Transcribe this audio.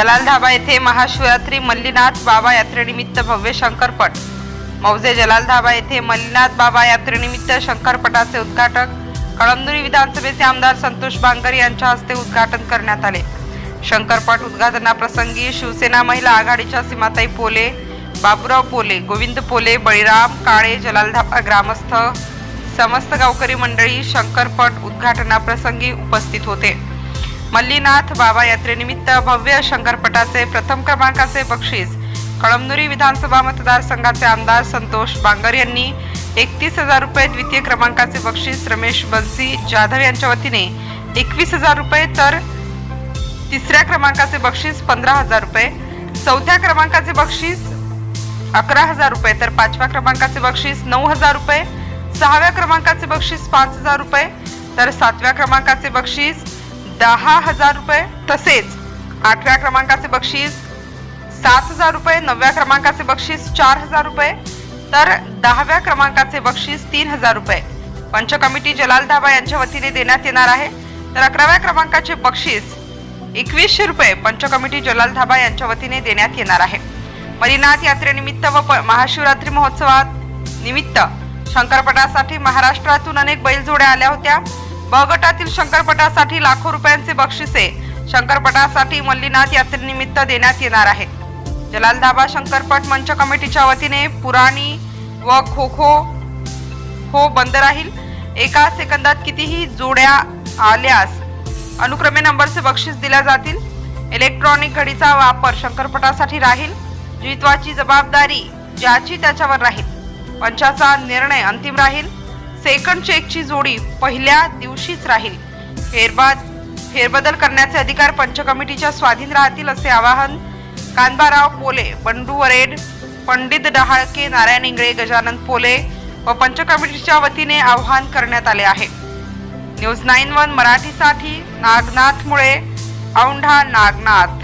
जलाल धाबा येथे महाशिवरात्री मल्लीनाथ बाबा यात्रेनिमित्त भव्य शंकरपट. मौजे जलाल धाबा येथे मल्लीनाथ बाबा यात्रेनिमित्त शंकरपटाचे उद्घाटक कळमनुरी विधानसभेचे आमदार संतोष बांगर यांच्या हस्ते उद्घाटन करण्यात आले. शंकरपट उद्घाटनाप्रसंगी शिवसेना महिला आघाडीच्या सीमाताई पोले बाबुराव पोले गोविंद पोले बळीराम काळे जलाल धाबा ग्रामस्थ समस्त गावकरी मंडळी शंकरपट उद्घाटनाप्रसंगी उपस्थित होते. मल्लीनाथ बाबा यात्रेनिमित्त भव्य शंकरपटाचे प्रथम क्रमांकाचे बक्षीस. कळमनुरी विधानसभा मतदारसंघाचे आमदार संतोष बांगर यांनी एकतीस हजार रुपये द्वितीय क्रमांकाचे बक्षीस रमेश बन्सी जाधव यांच्या वतीने एकवीस हजार रुपये तर तिसऱ्या क्रमांकाचे बक्षीस पंधरा हजार रुपये चौथ्या क्रमांकाचे बक्षीस अकरा हजार रुपये तर पाचव्या क्रमांकाचे बक्षीस नऊ हजार रुपये सहाव्या क्रमांकाचे बक्षीस पाच हजार रुपये तर सातव्या क्रमांकाचे बक्षीस दहा हजार रुपये तसेच आठव्या क्रमांकाचे बक्षीस सात हजार रुपये नवव्या क्रमांकाचे बक्षीस चार हजार रुपये तर दहाव्या क्रमांकाचे बक्षीस तीन हजार रुपये. पंच कमिटी जलाल धाबा यांच्या वतीने देण्यात येणार आहे. तर अकराव्या क्रमांकाचे बक्षीस एकवीसशे रुपये पंच कमिटी जलाल धाबा यांच्या वतीने देण्यात येणार आहे. मरीनाथ यात्रेनिमित्त व प- महाशिवरात्री महोत्सवात निमित्त शंकरपटासाठी महाराष्ट्रातून अनेक बैलजोड्या आल्या होत्या. ब गटातील शंकरपटासाठी लाखो रुपयांचे बक्षिसे शंकरपटासाठी मल्लीनाथ यात्रेनिमित्त देण्यात येणार आहे. जलाल धाबा शंकरपट मंच कमिटीच्या वतीने पुराणी व खो खो हो बंद राहील. एका सेकंदात कितीही जोड्या आल्यास अनुक्रमे नंबरचे बक्षीस दिल्या जातील. इलेक्ट्रॉनिक घडीचा वापर शंकरपटासाठी राहील. जितवाची जबाबदारी ज्याची त्याच्यावर राहील. पंचाचा निर्णय अंतिम राहील. सेकंड चेकची जोडी पहिल्या दिवशीच राहील. फेरबाद फेरबदल करण्याचे अधिकार पंच कमिटीच्या स्वाधीन राहतील असे आवाहन कांबाराव पोले बंडू वरेड पंडित डहाळके नारायण इंगळे गजानन पोले व पंच कमिटीच्या वतीने आवाहन करण्यात आले आहे. न्यूज नाईन वन मराठीसाठी नागनाथ मुळे औंढा नागनाथ.